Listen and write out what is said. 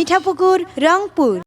Mithapukur Rangpur.